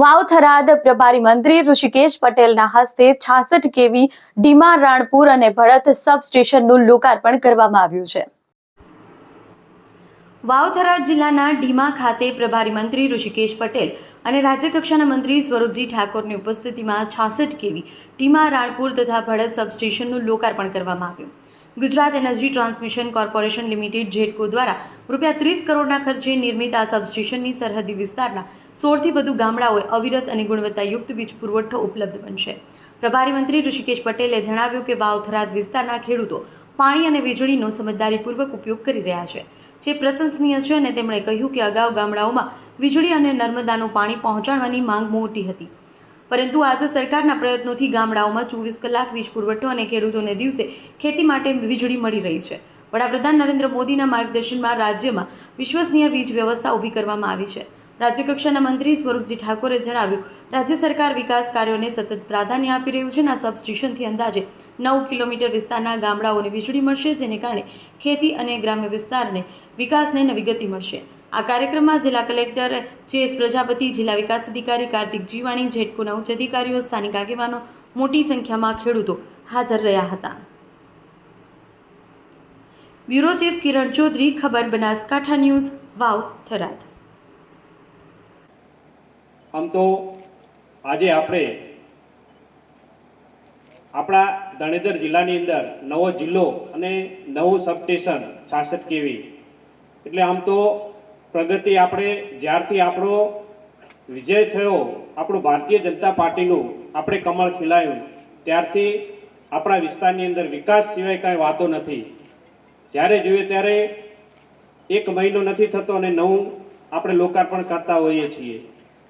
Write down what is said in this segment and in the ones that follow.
વાવ થરાદ પ્રભારી મંત્રી ઋષિકેશ પટેલના હસ્તે છાસઠ કેવી ડીમા રાણપુર અને ભરત સબસ્ટેશનનું લોકાર્પણ કરવામાં આવ્યું છે. વાવથરા જિલ્લાના ઢીમા ખાતે પ્રભારી મંત્રી ઋષિકેશ પટેલ અને રાજ્યકક્ષાના મંત્રી સ્વરૂપજી ઠાકોરની ઉપસ્થિતિમાં છાસઠ કેવી ઢીમા રાણપુર તથા ભડત સબસ્ટેશનનું લોકાર્પણ કરવામાં આવ્યું. Gujarat Energy Transmission Corporation Limited GETCO દ્વારા રૂપિયા ત્રીસ કરોડના ખર્ચે નિર્મિત આ સબસ્ટેશનની સરહદી વિસ્તારના સોળથી વધુ ગામડાઓએ અવિરત અને ગુણવત્તાયુક્ત વીજ પુરવઠો ઉપલબ્ધ બનશે. પ્રભારી મંત્રી ઋષિકેશ પટેલે જણાવ્યું કે વાવથરાદ વિસ્તારના ખેડૂતો પાણી અને વીજળીનો સમજદારીપૂર્વક ઉપયોગ કરી રહ્યા છે, જે પ્રશંસનીય છે અને તેમણે કહ્યું કે અગાઉ ગામડાઓમાં વીજળી અને નર્મદાનું પાણી પહોંચાડવાની માંગ મોટી હતી. પરંતુ આજે સરકારના પ્રયત્નોથી ગામડાઓમાં ચોવીસ કલાક વીજ પુરવઠો અને ખેડૂતોને દિવસે ખેતી માટે વીજળી મળી રહી છે. વડાપ્રધાન નરેન્દ્ર મોદીના માર્ગદર્શનમાં રાજ્યમાં વિશ્વસનીય વીજ વ્યવસ્થા ઊભી કરવામાં આવી છે. રાજ્યકક્ષાના મંત્રી સ્વરૂપજી ઠાકોરે જણાવ્યું, રાજ્ય સરકાર વિકાસ કાર્યોને સતત પ્રાધાન્ય આપી રહ્યું છે અને આ સબસ્ટેશનથી અંદાજે નવ કિલોમીટર વિસ્તારના ગામડાઓને વીજળી મળશે, જેને કારણે ખેતી અને ગ્રામ્ય વિસ્તારને વિકાસને નવી ગતિ મળશે. આ કાર્યક્રમમાં જિલ્લા કલેક્ટર જે પ્રજાપતિ, જિલ્લા વિકાસ અધિકારી, કાર્તિક જીવાણી જેટકોના ઉચ્ચ અધિકારીઓ, સ્થાનિક આગેવાનો મોટી સંખ્યામાં ખેડૂતો હાજર રહ્યા હતા. બ્યુરો ચીફ કિરણ ચૌધરી, ખબર બનાસકાંઠા ન્યૂઝ, વાવ, થરાદ. આમ તો આજે આપણે આપણા ધણેધર જિલ્લાની અંદર નવો જિલ્લો અને નવું સબસ્ટેશન છાસઠ કેવી. એટલે આમ તો પ્રગતિ આપણે, જ્યારથી આપણો વિજય થયો, આપણું ભારતીય જનતા પાર્ટીનું આપણે કમળ ખીલાયું, ત્યારથી આપણા વિસ્તારની અંદર વિકાસ સિવાય કાંઈ વાતો નથી. જ્યારે જોઈએ ત્યારે એક મહિનો નથી થતો અને નવું આપણે લોકાર્પણ કરતા હોઈએ છીએ.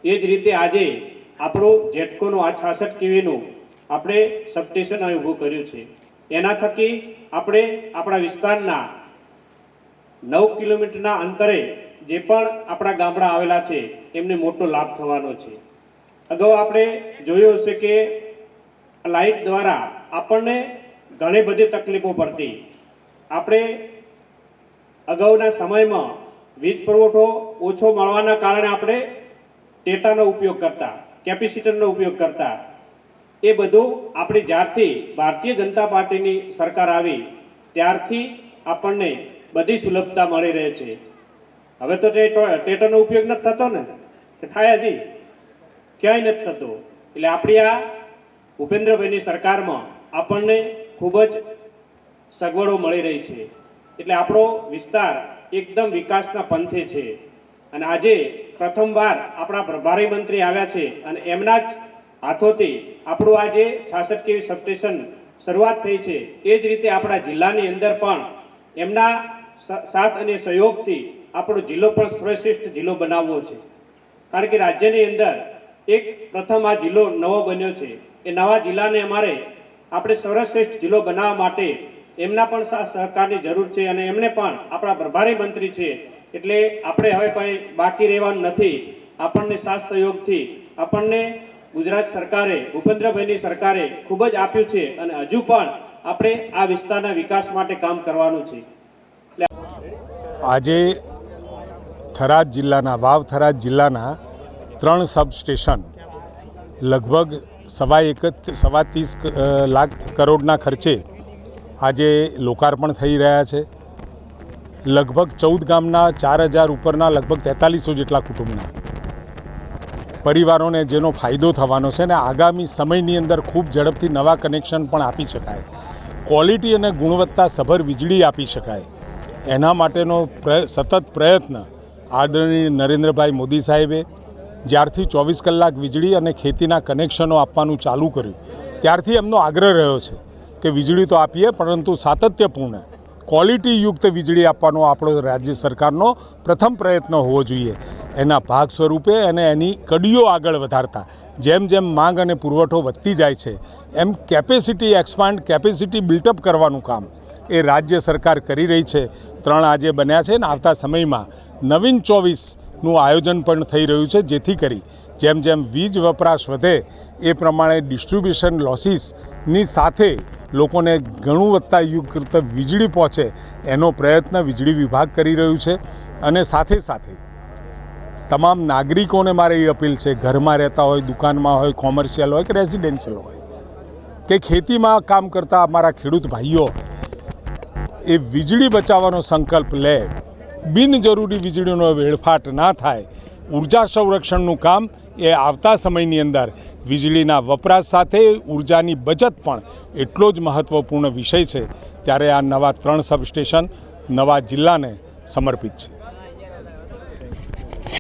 એ જ રીતે આજે આપણું જેટકોનું આ છાસઠ કેવીનું આપણે સબસ્ટેશન અહીં ઊભું કર્યું છે. એના થકી આપણે આપણા વિસ્તારના નવ કિલોમીટરના અંતરે જે પણ આપણા ગામડા આવેલા છે, એમને મોટો લાભ થવાનો છે. અગાઉ આપણે જોયું હશે કે લાઇટ દ્વારા આપણને ઘણી બધી તકલીફો પડતી. આપણે અગાઉના સમયમાં વીજ પુરવઠો ઓછો મળવાના કારણે આપણે ટેટાનો ઉપયોગ કરતા, કેપેસિટરનો ઉપયોગ કરતા. એ બધું આપણી જ્યારથી ભારતીય જનતા પાર્ટીની સરકાર આવી, ત્યારથી આપણને બધી સુલભતા મળી રહે છે. હવે તો તે ટેટરનો ઉપયોગ નથી થતો ને. કે થાય હજી. ક્યાંય નથી થતો. એટલે આપણી આ ભૂપેન્દ્રભાઈની સરકારમાં આપણને ખૂબ જ સગવડો મળી રહી છે. એટલે આપણો વિસ્તાર એકદમ વિકાસના પંથે છે. અને આજે પ્રથમવાર આપણા પ્રભારી મંત્રી આવ્યા છે અને એમના જ હાથોથી આપણું આજે છાસઠ કેવી સબસ્ટેશન શરૂઆત થઈ છે. એ જ રીતે આપણા જિલ્લાની અંદર પણ એમના સાથ અને સહયોગથી આપણો જિલ્લો પણ સર્વશ્રેષ્ઠ જિલ્લો બનાવવો છે. કારણ કે રાજ્યની અંદર એક પ્રથમ આ જિલ્લો નવો બન્યો છે. એ નવા જિલ્લાને અમારે આપણે સર્વશ્રેષ્ઠ જિલ્લો બનાવવા માટે એમના પણ સહકારની જરૂર છે અને એમને પણ આપણા પ્રભારી મંત્રી છે. એટલે આપણે હવે કંઈ બાકી રહેવાનું નથી. આપણને સાથ સહયોગથી આપણને ગુજરાત સરકારે, ભૂપેન્દ્રભાઈની સરકારે ખૂબ જ આપ્યું છે અને હજુ પણ આપણે આ વિસ્તારના વિકાસ માટે કામ કરવાનું છે. આજે થરાદ જિલ્લાના, વાવ થરાદ જિલ્લાના ત્રણ સબસ્ટેશન લગભગ સવા એક સવા ત્રીસ લાખ કરોડના ખર્ચે આજે લોકાર્પણ થઈ રહ્યા છે. લગભગ ચૌદ ગામના ચાર હજાર ઉપરના લગભગ તેતાલીસો જેટલા કુટુંબના પરિવારોને જેનો ફાયદો થવાનો છે ને આગામી સમયની અંદર ખૂબ ઝડપથી નવા કનેક્શન પણ આપી શકાય. ક્વોલિટી અને ગુણવત્તા સભર વીજળી આપી શકાય. એના માટેનો સતત પ્રયત્ન આદરણીય નરેન્દ્રભાઈ મોદી સાહેબે જ્યારથી ચોવીસ કલાક વીજળી અને ખેતીના કનેક્શનો આપવાનું ચાલુ કર્યું, ત્યારથી એમનો આગ્રહ રહ્યો છે કે વીજળી તો આપીએ, પરંતુ સાતત્યપૂર્ણ ક્વોલિટીયુક્ત વીજળી આપવાનો આપણો રાજ્ય સરકારનો પ્રથમ પ્રયત્ન હોવો જોઈએ. એના ભાગ સ્વરૂપે અને એની કડીઓ આગળ વધારતા જેમ જેમ માંગ અને પુરવઠો વધતી જાય છે, એમ capacity expand capacity built up કરવાનું કામ એ રાજ્ય સરકાર કરી રહી છે. ત્રણ આજે બન્યા છે ને આવતા સમયમાં નવીન ચોવીસનું આયોજન પણ થઈ રહ્યું છે, જેથી કરી જેમ જેમ વીજ વપરાશ વધે એ પ્રમાણે ડિસ્ટ્રીબ્યુશન લોસીસની સાથે લોકોને ગુણવત્તાયુક્ત વીજળી પહોંચે એનો પ્રયત્ન વીજળી વિભાગ કરી રહ્યું છે અને સાથે સાથે તમામ નાગરિકોને મારે એ અપીલ છે, ઘરમાં રહેતા હોય, દુકાનમાં હોય, કોમર્શિયલ હોય કે રેઝિડેન્શિયલ હોય, કે ખેતીમાં કામ કરતા અમારા ખેડૂત ભાઈઓ એ વીજળી બચાવવાનો સંકલ્પ લે બિનજરૂરી વીજળીનો વેડફાટ ના થાય, ઊર્જા સંરક્ષણનું કામ એ આવતા સમયની અંદર વીજળીના વપરાશ સાથે ઉર્જાની બચત પણ એટલો જ મહત્ત્વપૂર્ણ વિષય છે. ત્યારે આ નવા ત્રણ સબસ્ટેશન નવા જિલ્લાને સમર્પિત છે.